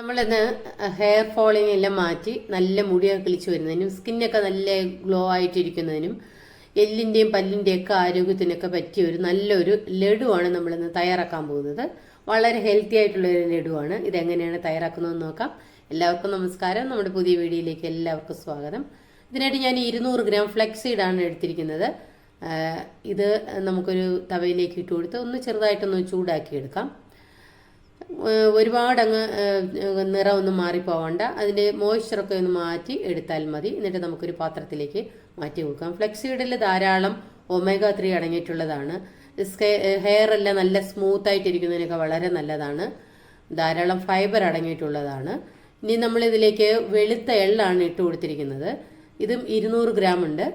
നമ്മളിന്ന് hair falling എല്ലാം മാറ്റി നല്ല മുടിയൊക്കെ കിളിച്ചു വരുന്നതിനും സ്കിന്നൊക്കെ നല്ല ഗ്ലോ ആയിട്ടിരിക്കുന്നതിനും എല്ലിന്റെയും പല്ലിന്റെയും ഒക്കെ ആരോഗ്യത്തിനൊക്കെ പറ്റിയ ഒരു നല്ലൊരു ലഡുവാണ് നമ്മളിന്ന് തയ്യാറാക്കാൻ പോകുന്നത്. വളരെ ഹെൽത്തി ആയിട്ടുള്ള ഒരു ലഡുവാണ്. ഇതെങ്ങനെയാണ് തയ്യാറാക്കുന്നതെന്ന് നോക്കാം. എല്ലാവർക്കും നമസ്കാരം. നമ്മുടെ പുതിയ വീഡിയോയിലേക്ക് എല്ലാവർക്കും സ്വാഗതം. ഇതിനായിട്ട് ഞാൻ ഇരുന്നൂറ് ഗ്രാം ഫ്ലെക്സീഡാണ് എടുത്തിരിക്കുന്നത്. ഇത് നമുക്കൊരു തവയിലേക്ക് ഇട്ട് കൊടുത്ത് ഒന്ന് ചെറുതായിട്ടൊന്ന് ചൂടാക്കി എടുക്കാം ഏഹ് ഒരുപാട് അങ്ങ് ഏഹ് നിറം ഒന്നും മാറിപ്പോവണ്ട. അതിന്റെ മോയ്സ്ചറൊക്കെ ഒന്ന് മാറ്റി എടുത്താൽ മതി. എന്നിട്ട് നമുക്കൊരു പാത്രത്തിലേക്ക് മാറ്റി കൊടുക്കാം. ഫ്ലെക്സിഡിൽ ധാരാളം ഒമേഗ ത്രീ അടങ്ങിയിട്ടുള്ളതാണ്. ഹെയർ എല്ലാം നല്ല സ്മൂത്ത് ആയിട്ടിരിക്കുന്നതിനൊക്കെ വളരെ നല്ലതാണ്. ധാരാളം ഫൈബർ അടങ്ങിയിട്ടുള്ളതാണ്. ഇനി നമ്മൾ ഇതിലേക്ക് വെളുത്ത എള്ളാണ് ഇട്ട് കൊടുത്തിരിക്കുന്നത്. ഇതും ഇരുന്നൂറ് ഗ്രാം ഉണ്ട്.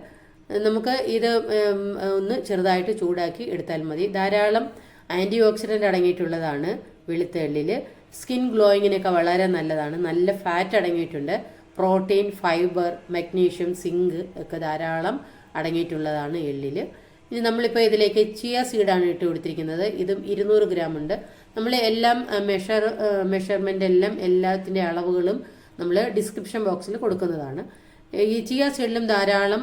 നമുക്ക് ഇത് ഒന്ന് ചെറുതായിട്ട് ചൂടാക്കി എടുത്താൽ മതി. ധാരാളം ആന്റി ഓക്സിഡന്റ് അടങ്ങിയിട്ടുള്ളതാണ്. വെളുത്ത എള്ളിൽ സ്കിൻ ഗ്ലോയിങ്ങിനൊക്കെ വളരെ നല്ലതാണ്. നല്ല ഫാറ്റ് അടങ്ങിയിട്ടുണ്ട്. പ്രോട്ടീൻ ഫൈബർ മഗ്നീഷ്യം സിങ്ക് ഒക്കെ ധാരാളം അടങ്ങിയിട്ടുള്ളതാണ് എള്ളിൽ ഇനി നമ്മളിപ്പോൾ ഇതിലേക്ക് ചിയ സീഡാണ് ഇട്ട് കൊടുത്തിരിക്കുന്നത്. ഇതും ഇരുന്നൂറ് ഗ്രാം ഉണ്ട്. നമ്മൾ എല്ലാം മെഷർ മെഷർമെന്റ് എല്ലാം എല്ലാത്തിന്റെ അളവുകളും നമ്മൾ ഡിസ്ക്രിപ്ഷൻ ബോക്സിൽ കൊടുക്കുന്നതാണ്. ഈ ചിയ സീഡിലും ധാരാളം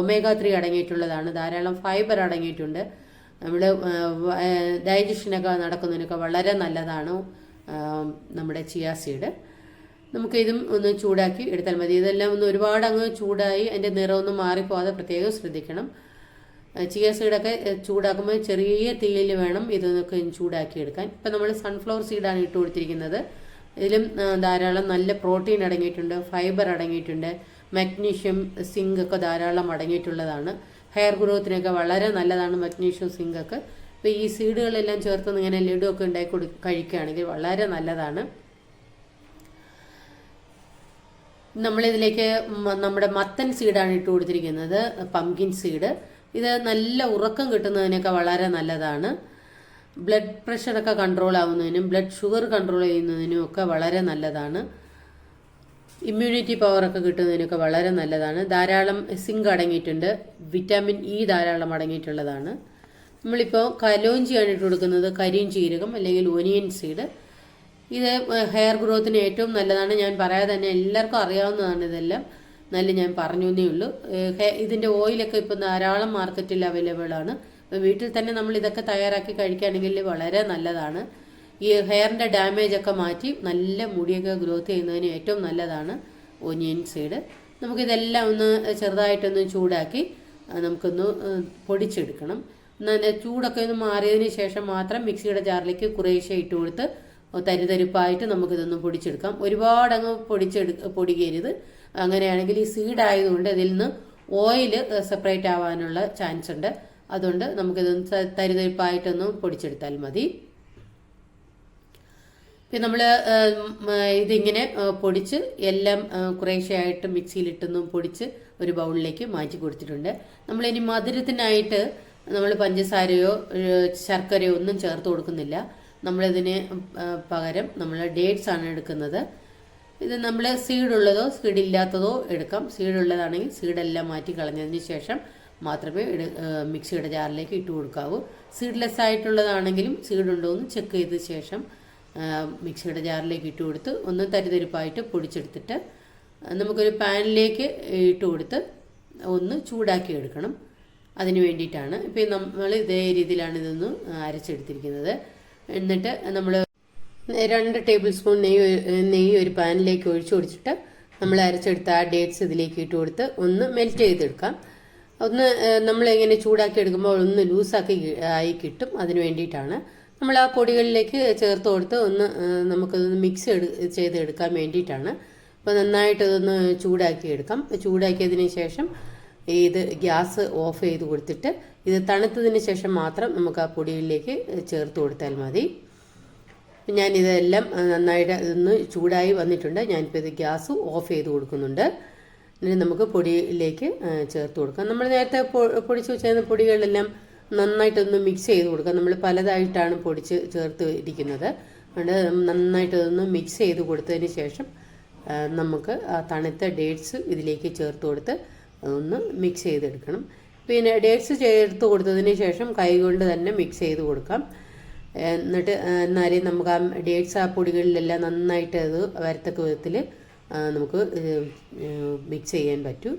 ഒമേഗ ത്രീ അടങ്ങിയിട്ടുള്ളതാണ്. ധാരാളം ഫൈബർ അടങ്ങിയിട്ടുണ്ട്. നമ്മൾ ഡൈജഷനൊക്കെ നടക്കുന്നതിനൊക്കെ വളരെ നല്ലതാണ് നമ്മുടെ ചിയ സീഡ്. നമുക്ക് ഇതും ഒന്ന് ചൂടാക്കി എടുത്താൽ മതി. ഇതെല്ലാം ഒന്ന് ഒരുപാട് അങ്ങ് ചൂടായി അതിന്റെ നിറമൊന്നും മാറിപ്പോകാതെ പ്രത്യേകം ശ്രദ്ധിക്കണം. ചിയ സീഡൊക്കെ ചൂടാക്കുമ്പോൾ ചെറിയ തീയിൽ വേണം ഇതൊക്കെ ചൂടാക്കി എടുക്കാൻ. ഇപ്പം നമ്മൾ സൺഫ്ലവർ സീഡാണ് ഇട്ട് കൊടുത്തിരിക്കുന്നത്. ഇതിലും ധാരാളം നല്ല പ്രോട്ടീൻ അടങ്ങിയിട്ടുണ്ട് ഫൈബർ അടങ്ങിയിട്ടുണ്ട് മഗ്നീഷ്യം സിങ്ക് ഒക്കെ ധാരാളം അടങ്ങിയിട്ടുള്ളതാണ്. ഹെയർ ഗ്രോത്തിനൊക്കെ വളരെ നല്ലതാണ് മഗ്നീഷ്യം സിങ്ക് ഒക്കെ ഇപ്പോൾ ഈ സീഡുകളെല്ലാം ചേർത്ത് ഇങ്ങനെ ലഡു ഒക്കെ ഉണ്ടാക്കി കൊടു കഴിക്കുകയാണെങ്കിൽ വളരെ നല്ലതാണ്. നമ്മളിതിലേക്ക് നമ്മുടെ മത്തൻ സീഡാണ് ഇട്ട് കൊടുത്തിരിക്കുന്നത്. Pumpkin seed. ഇത് നല്ല ഉറക്കം കിട്ടുന്നതിനൊക്കെ വളരെ നല്ലതാണ്. ബ്ലഡ് പ്രഷറൊക്കെ കൺട്രോൾ ആവുന്നതിനും ബ്ലഡ് ഷുഗർ കൺട്രോൾ ചെയ്യുന്നതിനും ഒക്കെ വളരെ നല്ലതാണ്. ഇമ്മ്യൂണിറ്റി പവറൊക്കെ കിട്ടുന്നതിനൊക്കെ വളരെ നല്ലതാണ്. ധാരാളം സിങ്ക് അടങ്ങിയിട്ടുണ്ട്. വിറ്റാമിൻ ഇ ധാരാളം അടങ്ങിയിട്ടുള്ളതാണ്. നമ്മളിപ്പോൾ കലോഞ്ചിയാണ് ഇട്ട് കൊടുക്കുന്നത്. കരിയും ജീരകം അല്ലെങ്കിൽ ഒനിയൻ സീഡ് ഇത് ഹെയർ ഗ്രോത്തിന് ഏറ്റവും നല്ലതാണ്. ഞാൻ പറയാതെ തന്നെ എല്ലാവർക്കും അറിയാവുന്നതാണ് ഇതെല്ലാം. നല്ല ഞാൻ പറഞ്ഞു എന്നേ ഉള്ളൂ. ഇതിന്റെ ഓയിലൊക്കെ ഇപ്പം ധാരാളം മാർക്കറ്റിൽ അവൈലബിൾ ആണ്. വീട്ടിൽ തന്നെ നമ്മൾ ഇതൊക്കെ തയ്യാറാക്കി കഴിക്കുകയാണെങ്കിൽ വളരെ നല്ലതാണ്. ഈ ഹെയറിന്റെ ഡാമേജ് ഒക്കെ മാറ്റി നല്ല മുടിയൊക്കെ ഗ്രോത്ത് ചെയ്യുന്നതിന് ഏറ്റവും നല്ലതാണ് ഒനിയൻ സീഡ് നമുക്കിതെല്ലാം ഒന്ന് ചെറുതായിട്ടൊന്ന് ചൂടാക്കി നമുക്കൊന്ന് പൊടിച്ചെടുക്കണം. എന്നാൽ ചൂടൊക്കെ ഒന്ന് മാറിയതിന് ശേഷം മാത്രം മിക്സിയുടെ ജാറിലേക്ക് കുറേശ്ശെ ഇട്ട് കൊടുത്ത് തരിതരിപ്പായിട്ട് നമുക്കിതൊന്ന് പൊടിച്ചെടുക്കാം. ഒരുപാട് അങ്ങ് പൊടിച്ചെടു പൊടിക്കരുത്. അങ്ങനെയാണെങ്കിൽ ഈ സീഡ് ആയതുകൊണ്ട് ഇതിൽ നിന്ന് ഓയിൽ സെപ്പറേറ്റ് ആവാനുള്ള ചാൻസ് ഉണ്ട്. അതുകൊണ്ട് നമുക്കിതൊന്ന് തരിതരിപ്പായിട്ടൊന്ന് പൊടിച്ചെടുത്താൽ മതി. പിന്നെ നമ്മൾ ഇതിങ്ങനെ പൊടിച്ച് എല്ലാം കുറേശ്ശെയായിട്ട് മിക്സിയിലിട്ടൊന്നും പൊടിച്ച് ഒരു ബൗളിലേക്ക് മാറ്റി കൊടുത്തിട്ടുണ്ട്. നമ്മളിനി മധുരത്തിനായിട്ട് നമ്മൾ പഞ്ചസാരയോ ശർക്കരയോ ഒന്നും ചേർത്ത് കൊടുക്കുന്നില്ല. നമ്മളിതിന് പകരം നമ്മൾ ഡേറ്റ്സ് ആണ് എടുക്കുന്നത്. ഇത് നമ്മൾ സീഡുള്ളതോ സീഡില്ലാത്തതോ എടുക്കാം. സീഡുള്ളതാണെങ്കിൽ സീഡെല്ലാം മാറ്റി കളഞ്ഞതിന് ശേഷം മാത്രമേ ഇട മിക്സിയുടെ ജാറിലേക്ക് ഇട്ട് കൊടുക്കാവൂ. സീഡ്ലെസ് ആയിട്ടുള്ളതാണെങ്കിലും സീഡുണ്ടോ എന്ന് ചെക്ക് ചെയ്ത ശേഷം മിക്സിയുടെ ജാറിലേക്ക് ഇട്ട് കൊടുത്ത് ഒന്ന് തരിതരിപ്പായിട്ട് പൊടിച്ചെടുത്തിട്ട് നമുക്കൊരു പാനിലേക്ക് ഇട്ട് കൊടുത്ത് ഒന്ന് ചൂടാക്കി എടുക്കണം. അതിന് വേണ്ടിയിട്ടാണ്. ഇപ്പോൾ നമ്മൾ ഇതേ രീതിയിലാണ് ഇതൊന്ന് അരച്ചെടുത്തിരിക്കുന്നത്. എന്നിട്ട് നമ്മൾ രണ്ട് ടേബിൾ സ്പൂൺ നെയ്യ് നെയ്യ് ഒരു പാനിലേക്ക് ഒഴിച്ചു കൊടുത്തിട്ട് നമ്മൾ അരച്ചെടുത്ത ആ ഡേറ്റ്സ് ഇതിലേക്ക് ഇട്ട് കൊടുത്ത് ഒന്ന് മെൽറ്റ് ചെയ്തെടുക്കാം. ഒന്ന് നമ്മളിങ്ങനെ ചൂടാക്കി എടുക്കുമ്പോൾ ഒന്ന് ലൂസാക്കി ആയി കിട്ടും. അതിന് വേണ്ടിയിട്ടാണ്. നമ്മൾ ആ പൊടികളിലേക്ക് ചേർത്ത് കൊടുത്ത് ഒന്ന് നമുക്കതൊന്ന് മിക്സ് എടു ചെയ്തെടുക്കാൻ വേണ്ടിയിട്ടാണ്. അപ്പോൾ നന്നായിട്ട് ഇതൊന്ന് ചൂടാക്കി എടുക്കാം. ചൂടാക്കിയതിന് ശേഷം ഇത് ഗ്യാസ് ഓഫ് ചെയ്ത് കൊടുത്തിട്ട് ഇത് തണുത്തതിന് ശേഷം മാത്രം നമുക്ക് ആ പൊടിയിലേക്ക് ചേർത്ത് കൊടുത്താൽ മതി. ഞാനിതെല്ലാം നന്നായിട്ട് ഇതൊന്ന് ചൂടായി വന്നിട്ടുണ്ട്. ഞാനിപ്പോൾ ഇത് ഗ്യാസ് ഓഫ് ചെയ്ത് കൊടുക്കുന്നുണ്ട്. ഇനി നമുക്ക് പൊടിയിലേക്ക് ചേർത്ത് കൊടുക്കാം. നമ്മൾ നേരത്തെ പൊടിച്ച് വെച്ചിരുന്ന പൊടികളെല്ലാം നന്നായിട്ടൊന്ന് മിക്സ് ചെയ്ത് കൊടുക്കുക. നമ്മൾ പലതായിട്ടാണ് പൊടിച്ച് ചേർത്ത് ഇരിക്കുന്നത്. അതുകൊണ്ട് നന്നായിട്ടതൊന്ന് മിക്സ് ചെയ്ത് കൊടുത്തതിന് ശേഷം നമുക്ക് ആ തണുത്ത ഡേറ്റ്സ് ഇതിലേക്ക് ചേർത്ത് കൊടുത്ത് അതൊന്ന് മിക്സ് ചെയ്തെടുക്കണം. പിന്നെ ഡേറ്റ്സ് ചേർത്ത് കൊടുത്തതിന് ശേഷം കൈ കൊണ്ട് തന്നെ മിക്സ് ചെയ്ത് കൊടുക്കാം. എന്നിട്ട് എന്നാലേ നമുക്ക് ആ ഡേറ്റ്സ് ആ പൊടികളിലെല്ലാം നന്നായിട്ട് അത് വരത്തക്ക വിധത്തിൽ നമുക്ക് മിക്സ് ചെയ്യാൻ പറ്റൂ.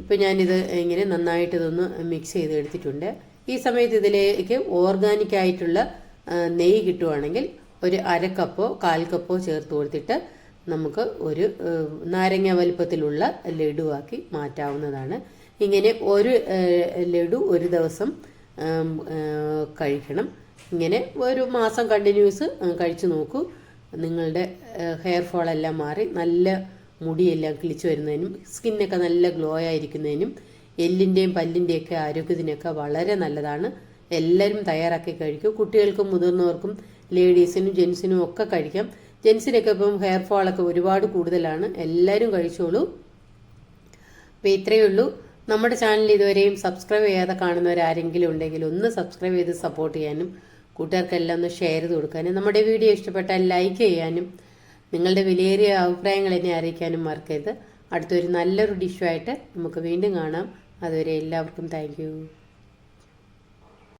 ഇപ്പോൾ ഞാനിത് ഇങ്ങനെ നന്നായിട്ട് ഇതൊന്ന് മിക്സ് ചെയ്ത് എടുത്തിട്ടുണ്ട് ഈ സമയത്ത് ഇതിലേക്ക് ഓർഗാനിക് ആയിട്ടുള്ള നെയ്യ് കിട്ടുവാണെങ്കിൽ ഒരു അര കപ്പോ കാൽ കപ്പോ ചേർത്ത് കൊടുത്തിട്ട് നമുക്ക് ഒരു നാരങ്ങ വലിപ്പത്തിലുള്ള ലഡുവാക്കി മാറ്റാവുന്നതാണ്. ഇങ്ങനെ ഒരു ലഡു ഒരു ദിവസം കഴിക്കണം. ഇങ്ങനെ ഒരു മാസം കണ്ടിന്യൂസ് കഴിച്ചു നോക്കൂ. നിങ്ങളുടെ ഹെയർ ഫോൾ എല്ലാം മാറി നല്ല മുടിയെല്ലാം കിളിച്ചു വരുന്നതിനും സ്കിന്നൊക്കെ നല്ല ഗ്ലോ ആയിരിക്കുന്നതിനും എല്ലിന്റെയും പല്ലിന്റെയൊക്കെ ആരോഗ്യത്തിനൊക്കെ വളരെ നല്ലതാണ്. എല്ലാവരും തയ്യാറാക്കി കഴിക്കും. കുട്ടികൾക്കും മുതിർന്നവർക്കും ലേഡീസിനും ജെൻസിനും ഒക്കെ കഴിക്കാം. ജെൻസിനൊക്കെ ഇപ്പം ഹെയർ ഫോളൊക്കെ ഒരുപാട് കൂടുതലാണ്. എല്ലാവരും കഴിച്ചോളൂ. അപ്പോൾ ഇത്രയേ ഉള്ളൂ. നമ്മുടെ ചാനൽ ഇതുവരെയും സബ്സ്ക്രൈബ് ചെയ്യാതെ കാണുന്നവരാരെങ്കിലും ഉണ്ടെങ്കിൽ ഒന്ന് സബ്സ്ക്രൈബ് ചെയ്ത് സപ്പോർട്ട് ചെയ്യാനും കൂട്ടുകാർക്കെല്ലാം ഒന്ന് ഷെയർ ചെയ്ത് കൊടുക്കാനും നമ്മുടെ വീഡിയോ ഇഷ്ടപ്പെട്ടാൽ ലൈക്ക് ചെയ്യാനും നിങ്ങളുടെ വിലയേറിയ അഭിപ്രായങ്ങൾ എന്നെ അറിയിക്കാനും മറക്കരുത്. അടുത്തൊരു നല്ലൊരു ഡിഷുമായിട്ട് നമുക്ക് വീണ്ടും കാണാം. അതുവരെ എല്ലാവർക്കും താങ്ക്